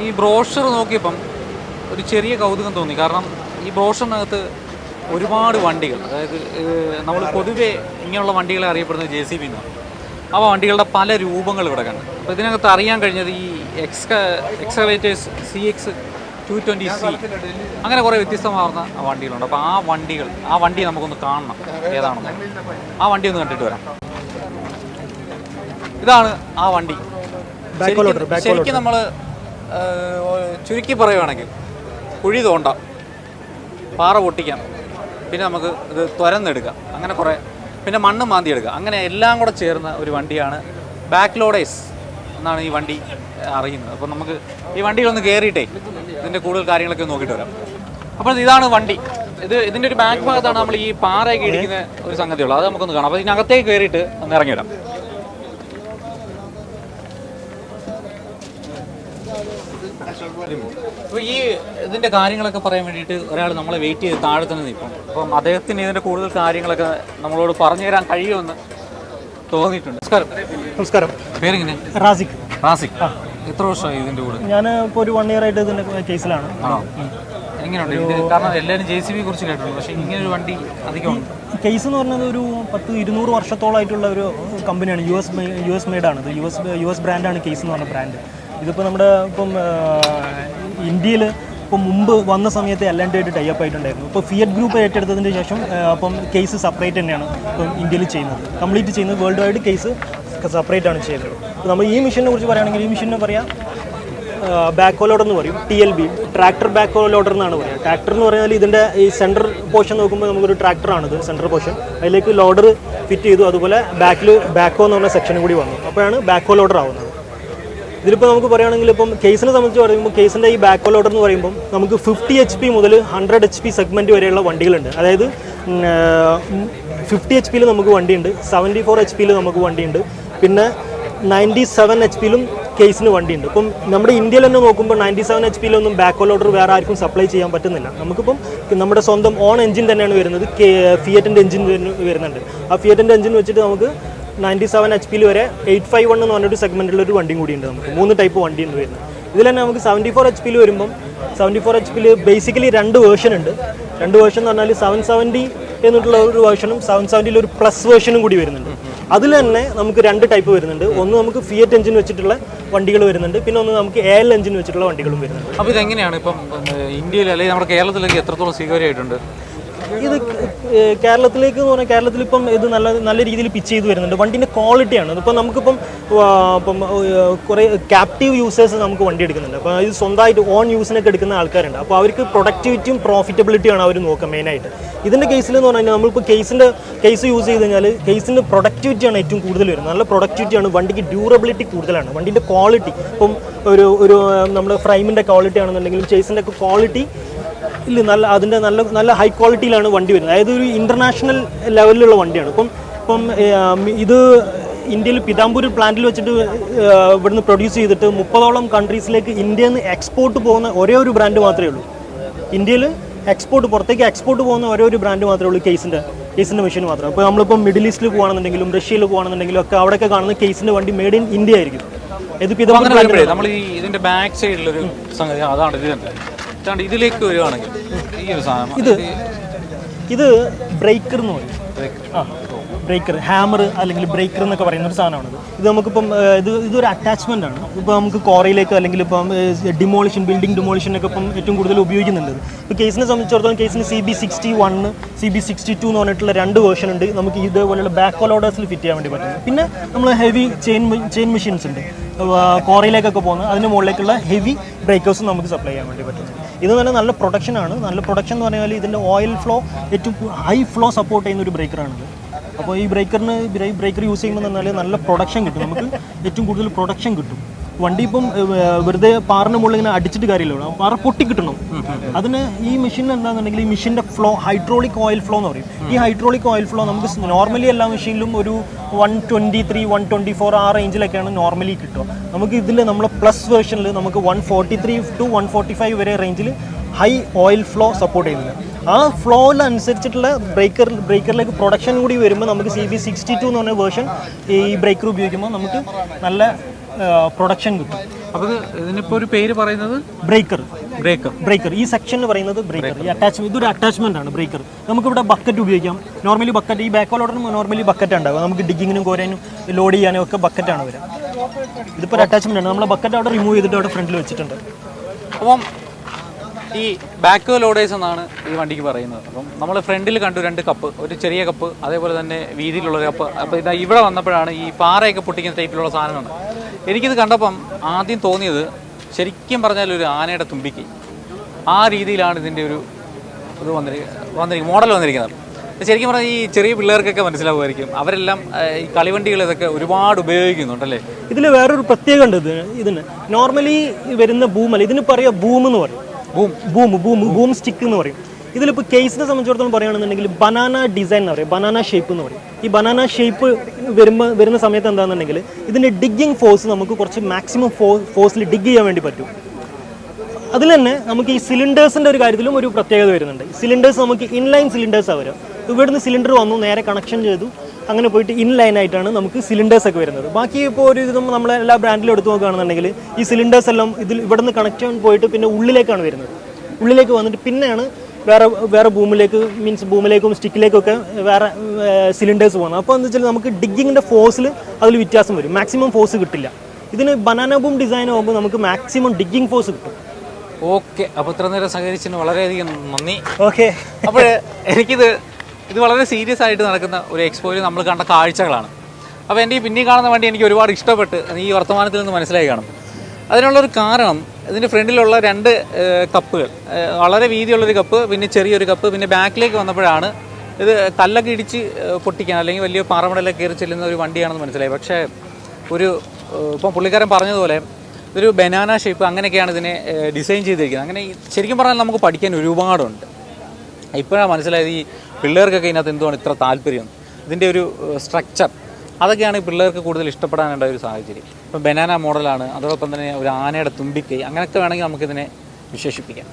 ഈ ബ്രോഷർ നോക്കിയപ്പം ഒരു ചെറിയ കൗതുകം തോന്നി. കാരണം ഈ ബ്രോഷറിനകത്ത് ഒരുപാട് വണ്ടികൾ. അതായത് നമ്മൾ പൊതുവെ ഇങ്ങനെയുള്ള വണ്ടികളെ അറിയപ്പെടുന്നത് ജെ സി ബി എന്നാണ്. അപ്പോൾ വണ്ടികളുടെ പല രൂപങ്ങൾ ഇവിടെ കണ്ട്. അപ്പോൾ ഇതിനകത്ത് അറിയാൻ കഴിഞ്ഞത് ഈ എക്സ്ക excavators C X two twenty C അങ്ങനെ കുറേ വ്യത്യസ്തമാർന്ന വണ്ടികളുണ്ട്. അപ്പോൾ ആ വണ്ടികൾ ആ വണ്ടി നമുക്കൊന്ന് കാണണം ഏതാണെന്ന്. ആ വണ്ടി ഒന്ന് കണ്ടിട്ട് വരാം. ഇതാണ് ആ വണ്ടി. ശരിക്കും- ശരിക്കും നമ്മൾ ചുരുക്കി പറയുവാണെങ്കിൽ കുഴി തോണ്ട പാറ പൊട്ടിക്കാം പിന്നെ നമുക്ക് ഇത് തുരന്നെടുക്കാം അങ്ങനെ കുറേ പിന്നെ മണ്ണ് മാന്തി എടുക്കുക അങ്ങനെ എല്ലാം കൂടെ ചേർന്ന ഒരു വണ്ടിയാണ് ബാക്ക് ലോഡേഴ്സ് എന്നാണ് ഈ വണ്ടി അറിയുന്നത്. അപ്പോൾ നമുക്ക് ഈ വണ്ടിയിലൊന്ന് കയറിയിട്ടേ ഇതിന്റെ കൂടുതൽ കാര്യങ്ങളൊക്കെ നോക്കിയിട്ട് വരാം. അപ്പോൾ ഇതാണ് വണ്ടി. ഇത് ഇതിന്റെ ഒരു ബാക്ക് ഭാഗത്താണ് നമ്മൾ ഈ പാറയൊക്കെ ഇടിക്കുന്ന ഒരു സംഗതിയുള്ളത്. അത് നമുക്കൊന്ന് കാണാം. അപ്പോൾ ഇതിനകത്തേക്ക് കയറിയിട്ട് ഒന്ന് ഇറങ്ങി വരാം. അപ്പോൾ ഈ ഇതിന്റെ കാര്യങ്ങളൊക്കെ പറയാൻ വേണ്ടിയിട്ട് ഒരാൾ നമ്മളെ വെയിറ്റ് ചെയ്ത് താഴെ തന്നെ നിൽക്കും. അപ്പം അദ്ദേഹത്തിന് ഇതിന്റെ കൂടുതൽ കാര്യങ്ങളൊക്കെ നമ്മളോട് പറഞ്ഞു തരാൻ കഴിയുമെന്ന് തോന്നിയിട്ടുണ്ട്. നമസ്കാരം. നമസ്കാരം. പേരെങ്ങനെ? റാസിഖ് റാസിക്. എത്ര വർഷമായി ഇതിന്റെ കൂടെ? ഞാൻ ഇപ്പോൾ ഒരു വൺ ഇയർ ആയിട്ട് ഇതിന്റെ കേസിലാണ്. ആണോ? എങ്ങനെയുണ്ട്? ഇത് കാരണം എല്ലാവരും ജെ സി ബി കുറിച്ച് കേട്ടിട്ടുണ്ട്. പക്ഷേ ഇങ്ങനെ ഒരു വണ്ടി അധികം കേസ് എന്ന് പറഞ്ഞത് ഒരു പത്ത് ഇരുന്നൂറ് വർഷത്തോളമായിട്ടുള്ള ഒരു കമ്പനിയാണ് യു എസ് യു എസ് മെയ്ഡാണ് യു എസ് യു എസ് ബ്രാൻഡാണ് കേസ് എന്ന് പറഞ്ഞ ബ്രാൻഡ് ഇതിപ്പോൾ നമ്മുടെ ഇപ്പം ഇന്ത്യയിൽ ഇപ്പം മുമ്പ് വന്ന സമയത്ത് എൽ ആൻഡ് ആയിട്ട് ടൈപ്പ് ആയിട്ടുണ്ടായിരുന്നു. ഇപ്പോൾ ഫിയറ്റ് ഗ്രൂപ്പ് ഏറ്റെടുത്തതിന് ശേഷം അപ്പം കേസ് സെപ്പറേറ്റ് തന്നെയാണ് ഇപ്പം ഇന്ത്യയിൽ ചെയ്യുന്നത്. കംപ്ലീറ്റ് ചെയ്യുന്നത് വേൾഡ് വൈഡ് കേസ് സെപ്പറേറ്റ് ആണ് ചെയ്യുന്നത്. അപ്പോൾ നമ്മൾ ഈ മിഷനെ കുറിച്ച് പറയുകയാണെങ്കിൽ ഈ മിഷനെ പറയാം ബാക്ക് ലോഡർ എന്ന് പറയും T L B tractor back loader എന്നാണ് പറയുക ട്രാക്ടർ എന്ന് പറഞ്ഞാൽ ഇതിന്റെ ഈ സെന്റർ പോർഷൻ നോക്കുമ്പോൾ നമുക്കൊരു ട്രാക്ടറാണിത് സെന്റർ പോർഷൻ അതിലേക്ക് ലോഡർ ഫിറ്റ് ചെയ്തു അതുപോലെ ബാക്കിൽ ബാക്കോ എന്ന് പറഞ്ഞ സെക്ഷനും കൂടി വന്നു. അപ്പോഴാണ് ബാക്കോ ലോഡർ ആവുന്നത്. ഇതിലിപ്പോൾ നമുക്ക് പറയുകയാണെങ്കിൽ ഇപ്പം കേസിനെ സംബന്ധിച്ച് പറയുമ്പോൾ കേസിന്റെ ഈ ബാക്ക് ലോഡർ എന്ന് പറയുമ്പോൾ നമുക്ക് ഫിഫ്റ്റി എച്ച് പി മുതൽ ഹൺഡ്രഡ് എച്ച് പി സെഗ്മെന്റ് വരെയുള്ള വണ്ടികളുണ്ട്. അതായത് ഫിഫ്റ്റി എച്ച് പിയിൽ നമുക്ക് വണ്ടിയുണ്ട് സെവന്റി ഫോർ എച്ച് പിയിൽ നമുക്ക് വണ്ടിയുണ്ട് പിന്നെ നയന്റി സെവൻ എച്ച് പിയിലും കേസിന് വണ്ടിയുണ്ട്. ഇപ്പം നമ്മുടെ ഇന്ത്യയിൽ തന്നെ നോക്കുമ്പോൾ നയന്റി സെവൻ എച്ച് പിയിലൊന്നും ബാക്ക് ലോഡർ വേറെ ആർക്കും സപ്ലൈ ചെയ്യാൻ പറ്റുന്നില്ല. നമുക്കിപ്പം നമ്മുടെ സ്വന്തം ഓൺ എഞ്ചിൻ തന്നെയാണ് വരുന്നത് ഫിയറ്റിന്റെ എഞ്ചിൻ വരുന്നുണ്ട്. ആ ഫിയറ്റിന്റെ എഞ്ചിൻ വെച്ചിട്ട് നമുക്ക് നയന്റി സെവൻ എച്ച് പിയിൽ വരെ എയ്റ്റ് ഫൈവ് വൺ എന്ന് പറഞ്ഞൊരു സെഗ്മെന്റിൽ ഒരു വണ്ടിയും കൂടി ഉണ്ട് നമുക്ക്. മൂന്ന് ടൈപ്പ് വണ്ടി ഉണ്ട് വരുന്നത്. ഇതിൽ തന്നെ നമുക്ക് സെവന്റി ഫോർ എച്ച് പിയിൽ വരുമ്പം സെവന്റി ഫോർ എച്ച് പിയിൽ ബേസിക്കലി രണ്ട് വേർഷൻ ഉണ്ട്. രണ്ട് വേർഷൻ എന്ന് പറഞ്ഞാൽ സെവൻ സെവന്റി എന്നിട്ടുള്ള ഒരു വേർഷനും സെവൻ സെവന്റിയിൽ ഒരു പ്ലസ് വേർഷനും കൂടി വരുന്നുണ്ട്. അതിൽ തന്നെ നമുക്ക് രണ്ട് ടൈപ്പ് വരുന്നുണ്ട്. ഒന്ന് നമുക്ക് ഫിയറ്റ് എഞ്ചിൻ വെച്ചിട്ടുള്ള വണ്ടികൾ വരുന്നുണ്ട്. പിന്നെ ഒന്ന് നമുക്ക് എ എൽ എഞ്ചിൻ വെച്ചിട്ടുള്ള വണ്ടികളും വരുന്നുണ്ട്. അപ്പോൾ ഇതെങ്ങനെയാണ് ഇപ്പം ഇന്ത്യയിൽ അല്ലെങ്കിൽ നമ്മുടെ കേരളത്തിലേക്ക് എത്രത്തോളം സ്വീകാര്യമായിട്ടുണ്ട്? ഇത് കേരളത്തിലേക്ക് എന്ന് പറഞ്ഞാൽ കേരളത്തിൽ ഇപ്പം ഇത് നല്ല നല്ല രീതിയിൽ പിച്ച് ചെയ്ത് വരുന്നുണ്ട്. വണ്ടിന്റെ ക്വാളിറ്റിയാണ് ഇപ്പം നമുക്കിപ്പം ഇപ്പം കുറേ ക്യാപ്റ്റീവ് യൂസേഴ്സ് നമുക്ക് വണ്ടി എടുക്കുന്നുണ്ട്. അപ്പോൾ ഇത് സ്വന്തമായിട്ട് ഓൺ യൂസിനൊക്കെ എടുക്കുന്ന ആൾക്കാരുണ്ട്. അപ്പോൾ അവർക്ക് പ്രൊഡക്ടിവിറ്റിയും പ്രോഫിറ്റബിലിറ്റിയാണ് അവർ നോക്കുക മെയിനായിട്ട് ഇതിന്റെ കേസിൽ എന്ന് പറഞ്ഞാൽ നമ്മളിപ്പോൾ കേസിന്റെ കേസ് യൂസ് ചെയ്ത് കഴിഞ്ഞാൽ കേസിന്റെ പ്രൊഡക്ടിവിറ്റിയാണ് ഏറ്റവും കൂടുതൽ വരുന്നത്. നല്ല പ്രൊഡക്ടിവിറ്റിയാണ് വണ്ടിക്ക് ഡ്യൂറബിലിറ്റി കൂടുതലാണ്. വണ്ടിന്റെ ക്വാളിറ്റി ഇപ്പം ഒരു ഒരു നമ്മുടെ ഫ്രൈമിന്റെ ക്വാളിറ്റി ആണെന്നുണ്ടെങ്കിലും ചേസിന്റെ ഒക്കെ ക്വാളിറ്റി ഇല്ല നല്ല അതിന്റെ നല്ല നല്ല ഹൈ ക്വാളിറ്റിയിലാണ് വണ്ടി വരുന്നത്. അതായത് ഒരു ഇന്റർനാഷണൽ ലെവലിലുള്ള വണ്ടിയാണ്. ഇപ്പം ഇപ്പം ഇത് ഇന്ത്യയിൽ പിതാംബൂർ പ്ലാന്റിൽ വെച്ചിട്ട് ഇവിടുന്ന് പ്രൊഡ്യൂസ് ചെയ്തിട്ട് മുപ്പതോളം കൺട്രീസിലേക്ക് ഇന്ത്യയിൽ നിന്ന് എക്സ്പോർട്ട് പോകുന്ന ഒരേ ഒരു ബ്രാൻഡ് മാത്രമേ ഉള്ളൂ. ഇന്ത്യയിൽ എക്സ്പോർട്ട് പുറത്തേക്ക് എക്സ്പോർട്ട് പോകുന്ന ഒരേ ഒരു ബ്രാൻഡ് മാത്രമേ ഉള്ളൂ കേസിന്റെ കേസിന്റെ മെഷീൻ മാത്രം. അപ്പോൾ നമ്മളിപ്പം മിഡിൽ ഈസ്റ്റിൽ പോകുകയാണെന്നുണ്ടെങ്കിലും റഷ്യയിൽ പോകുകയാണെന്നുണ്ടെങ്കിലും ഒക്കെ അവിടെയൊക്കെ കാണുന്ന കേസിന്റെ വണ്ടി മെയ്ഡ് ഇൻ ഇന്ത്യ ആയിരിക്കും. ഇത് നമ്മൾ ഈ ഇതിന്റെ ബാക്ക് സൈഡിലൊരു സംഗതി അതാണ് ഇത് തന്നെ. ഇതാണ്ട് ഇതിലേക്ക് വരുവാണെങ്കിൽ ഈ ഒരു സാധനം ഇത് ഇത് ബ്രേക്കർ എന്ന് പറയും. ബ്രേക്കർ ഹാമർ അല്ലെങ്കിൽ ബ്രേക്കർ എന്നൊക്കെ പറയുന്ന ഒരു സാധനമാണ് ഇത് നമുക്കിപ്പം ഇത് ഇതൊരു അറ്റാച്ച്മെന്റ് ആണ്. ഇപ്പോൾ നമുക്ക് കോറയിലേക്ക് അല്ലെങ്കിൽ ഇപ്പം ഡിമോളിഷൻ ബിൽഡിംഗ് ഡിമോളിഷനൊക്കെ ഇപ്പം ഏറ്റവും കൂടുതൽ ഉപയോഗിക്കുന്നുണ്ട്. ഇപ്പോൾ കേസിനെ സംബന്ധിച്ചിടത്തോളം കേസിന് C B sixty one C B sixty two എന്ന് പറഞ്ഞിട്ടുള്ള രണ്ട് വേർഷൻ ഉണ്ട്. നമുക്ക് ഇതേപോലെയുള്ള ബാക്ക് ഓർഡേഴ്സിൽ ഫിറ്റ് ചെയ്യാൻ വേണ്ടി പറ്റും. പിന്നെ നമ്മൾ ഹെവി ചെയിൻ ചെയിൻ മെഷീൻസ് ഉണ്ട്. കോറയിലേക്കൊക്കെ പോകുന്നത് അതിന് മുകളിലേക്കുള്ള ഹെവി ബ്രേക്കേഴ്സും നമുക്ക് സപ്ലൈ ചെയ്യാൻ വേണ്ടി പറ്റും. ഇത് തന്നെ നല്ല പ്രൊഡക്ഷൻ ആണ്. നല്ല പ്രൊഡക്ഷൻ എന്ന് പറഞ്ഞാൽ ഇതിന്റെ ഓയിൽ ഫ്ലോ ഏറ്റവും ഹൈ ഫ്ലോ സപ്പോർട്ട് ചെയ്യുന്ന ഒരു ബ്രേക്കറാണിത് അപ്പോൾ ഈ ബ്രേക്കറിന് ബ്രേക്കർ യൂസ് ചെയ്യുമ്പോൾ എന്ന് പറഞ്ഞാൽ നല്ല പ്രൊഡക്ഷൻ കിട്ടും. നമുക്ക് ഏറ്റവും കൂടുതൽ പ്രൊഡക്ഷൻ കിട്ടും. വണ്ടി ഇപ്പം വെറുതെ പാറിന് മുകളിൽ ഇങ്ങനെ അടിച്ചിട്ട് കാര്യമില്ല. പാറ പൊട്ടി കിട്ടണം. അതിന് ഈ മെഷീൻ എന്താണെന്നുണ്ടെങ്കിൽ ഈ മെഷീന്റെ ഫ്ലോ ഹൈഡ്രോളിക് ഓയിൽ ഫ്ലോ എന്ന് പറയും. ഈ ഹൈഡ്രോളിക് ഓയിൽ ഫ്ലോ നമുക്ക് നോർമലി എല്ലാ മെഷീനിലും ഒരു one twenty three one twenty four ആ റേഞ്ചിലൊക്കെയാണ് നോർമലി കിട്ടുക. നമുക്ക് ഇതിൽ നമ്മൾ പ്ലസ് വേർഷനിൽ നമുക്ക് one forty three two one forty five വരെ റേഞ്ചിൽ ഹൈ ഓയിൽ ഫ്ലോ സപ്പോർട്ട് ചെയ്യുന്നത് ആ ഫ്ലോയിലനുസരിച്ചിട്ടുള്ള ബ്രേക്കർ ബ്രേക്കറിലേക്ക് പ്രൊഡക്ഷൻ കൂടി വരുമ്പോൾ നമുക്ക് സി ബി സിക്സ്റ്റി ടു എന്ന് പറഞ്ഞ വേർഷൻ ഈ ബ്രേക്കർ ഉപയോഗിക്കുമ്പോൾ നമുക്ക് നല്ല പ്രൊഡക്ഷൻ കിട്ടും. അപ്പോൾ ഇത് ഇതിനിപ്പോൾ ഒരു പേര് പറയുന്നത്? ബ്രേക്കർ. ബ്രേക്കർ. ബ്രേക്കർ. ഈ സെക്ഷൻ എന്ന് പറയുന്നത് ബ്രേക്കർ. ഈ അറ്റാച്ച് ഇതൊരു അറ്റാച്ച്മെന്റ് ആണ് ബ്രേക്കർ. നമുക്കിവിടെ ബക്കറ്റ് ഉപയോഗിക്കാം. നോർമലി ബക്കറ്റ് ഈ ബാക്ക് ലോഡറിന് നോർമലി ബക്കറ്റ് ഉണ്ടാവുക. നമുക്ക് ഡിഗിങ്ങിനും കോരാനും ലോഡ് ചെയ്യാനും ഒക്കെ ബക്കറ്റാണ് വരിക. ഇതിപ്പോൾ ഒരു അറ്റാച്ച്മെന്റ് ആണ്. നമ്മൾ ബക്കറ്റ് അവിടെ റിമൂവ് ചെയ്തിട്ട് അവിടെ ഫ്രണ്ടിൽ വെച്ചിട്ടുണ്ട്. അപ്പം ഈ ബാക്ക് ലോഡേഴ്സ് എന്നാണ് ഈ വണ്ടിക്ക് പറയുന്നത്. അപ്പം നമ്മൾ ഫ്രണ്ടിൽ കണ്ടു രണ്ട് കപ്പ് ഒരു ചെറിയ കപ്പ് അതേപോലെ തന്നെ വീതിയിലുള്ള കപ്പ് അപ്പോൾ ഇതാ ഇവിടെ വന്നപ്പോഴാണ് ഈ പാറയൊക്കെ പൊട്ടിക്കുന്ന ടൈപ്പിലുള്ള സാധനമാണ് എനിക്കിത് കണ്ടപ്പം ആദ്യം തോന്നിയത് ശരിക്കും പറഞ്ഞാൽ ഒരു ആനയുടെ തുമ്പിക്ക്. ആ രീതിയിലാണ് ഇതിന്റെ ഒരു ഇത് വന്നിരിക്കുന്നത് വന്നിരിക്കുന്നത് മോഡൽ വന്നിരിക്കുന്നത്. ശരിക്കും പറഞ്ഞാൽ ഈ ചെറിയ പിള്ളേർക്കൊക്കെ മനസ്സിലാവുമായിരിക്കും. അവരെല്ലാം ഈ കളിവണ്ടികൾ ഇതൊക്കെ ഒരുപാട് ഉപയോഗിക്കുന്നുണ്ടല്ലേ ഇതിൽ വേറൊരു പ്രത്യേകത ഉണ്ട് ഇത് ഇതിന്. നോർമലി വരുന്ന ബൂമല്ല ഇതിന് പറയുക ബൂം എന്ന് പറയും. Boom boom boom boom stick എന്ന് പറയും. ഇതിലിപ്പോൾ കേസിനെ സംബന്ധിച്ചിടത്തോളം പറയുകയാണെന്നുണ്ടെങ്കിൽ ബനാന ഡിസൈൻ എന്ന് പറയും ബനാന ഷേപ്പ് എന്ന് പറയും. ഈ ബനാന ഷേപ്പ് വരുമ്പോൾ വരുന്ന സമയത്ത് എന്താണെന്നുണ്ടെങ്കിൽ ഇതിന്റെ ഡിഗ്ഗിങ് ഫോഴ്സ് നമുക്ക് കുറച്ച് മാക്സിമം ഫോ ഫോഴ്സിൽ ഡിഗ് ചെയ്യാൻ വേണ്ടി പറ്റും. അതിൽ തന്നെ നമുക്ക് ഈ സിലിണ്ടേഴ്സിന്റെ ഒരു കാര്യത്തിലും ഒരു പ്രത്യേകത വരുന്നുണ്ട്. സിലിണ്ടേഴ്സ് നമുക്ക് ഇൻലൈൻ സിലിണ്ടേഴ്സാണ് വരിക ഇവിടുന്ന് സിലിണ്ടർ വന്നു നേരെ കണക്ഷൻ ചെയ്തു. അങ്ങനെ പോയിട്ട് ഇൻ ലൈൻ ആയിട്ടാണ് നമുക്ക് സിലിണ്ടേഴ്സ് ഒക്കെ വരുന്നത്. ബാക്കി ഇപ്പോൾ ഒരു ഇതും നമ്മൾ എല്ലാ ബ്രാൻഡിലും എടുത്ത് നോക്കുകയാണെന്നുണ്ടെങ്കിൽ ഈ സിലിണ്ടേഴ്സ് എല്ലാം ഇതിൽ ഇവിടെ നിന്ന് കണക്ട് ചെയ്യാൻ പോയിട്ട് പിന്നെ ഉള്ളിലേക്കാണ് വരുന്നത്. ഉള്ളിലേക്ക് വന്നിട്ട് പിന്നെയാണ് വേറെ വേറെ ബൂമിലേക്ക് മീൻസ് ബൂമിലേക്കും സ്റ്റിക്കിലേക്കും ഒക്കെ വേറെ സിലിണ്ടേഴ്സ് പോകുന്നത്. അപ്പോൾ എന്ന് വെച്ചാൽ നമുക്ക് ഡിഗ്ഗിങ്ങിന്റെ ഫോഴ്സിൽ അതിൽ വ്യത്യാസം വരും. മാക്സിമം ഫോഴ്സ് കിട്ടില്ല. ഇതിന് ബനാന ബൂം ഡിസൈൻ ആകുമ്പോൾ നമുക്ക് മാക്സിമം ഡിഗ്ഗിങ് ഫോഴ്സ് കിട്ടും. ഓക്കെ അപ്പോൾ ഇത്ര നേരം സഹകരിച്ചതിന് വളരെയധികം നന്ദി. ഓക്കെ അപ്പോൾ എനിക്കിത് ഇത് വളരെ സീരിയസ് ആയിട്ട് നടക്കുന്ന ഒരു എക്സ്പോയിൽ നമ്മൾ കണ്ട കാഴ്ചകളാണ്. അപ്പോൾ എന്റെ ഈ പിന്നെ കാണുന്ന വണ്ടി എനിക്ക് ഒരുപാട് ഇഷ്ടപ്പെട്ട് ഈ വർത്തമാനത്തിൽ നിന്ന് മനസ്സിലായി കാണും. അതിനുള്ളൊരു കാരണം ഇതിന്റെ ഫ്രണ്ടിലുള്ള രണ്ട് കപ്പുകൾ വളരെ വീതിയുള്ളൊരു കപ്പ് പിന്നെ ചെറിയൊരു കപ്പ് പിന്നെ ബാക്കിലേക്ക് വന്നപ്പോഴാണ് ഇത് കല്ലൊക്കെ ഇടിച്ച് പൊട്ടിക്കാൻ അല്ലെങ്കിൽ വലിയ പാറമടലൊക്കെ കയറി ചെല്ലുന്ന ഒരു വണ്ടിയാണെന്ന് മനസ്സിലായി. പക്ഷേ ഒരു ഇപ്പം പുള്ളിക്കാരൻ പറഞ്ഞതുപോലെ ഇതൊരു ബനാന ഷേപ്പ് അങ്ങനെയൊക്കെയാണ് ഇതിനെ ഡിസൈൻ ചെയ്തിരിക്കുന്നത്. അങ്ങനെ ശരിക്കും പറഞ്ഞാൽ നമുക്ക് പഠിക്കാൻ ഒരുപാടുണ്ട്. ഇപ്പോഴാണ് മനസ്സിലായത് ഈ പിള്ളേർക്കൊക്കെ ഇതിനകത്ത് എന്തുവാണ് ഇത്ര താല്പര്യം? ഇതിന്റെ ഒരു സ്ട്രക്ചർ അതൊക്കെയാണ് പിള്ളേർക്ക് കൂടുതൽ ഇഷ്ടപ്പെടാനുള്ള ഒരു സാഹചര്യം. ഇപ്പം ബനാന മോഡലാണ് അതോടൊപ്പം തന്നെ ഒരു ആനയുടെ തുമ്പിക്കൈ. അങ്ങനെയൊക്കെ വേണമെങ്കിൽ നമുക്കിതിനെ വിശേഷിപ്പിക്കാം.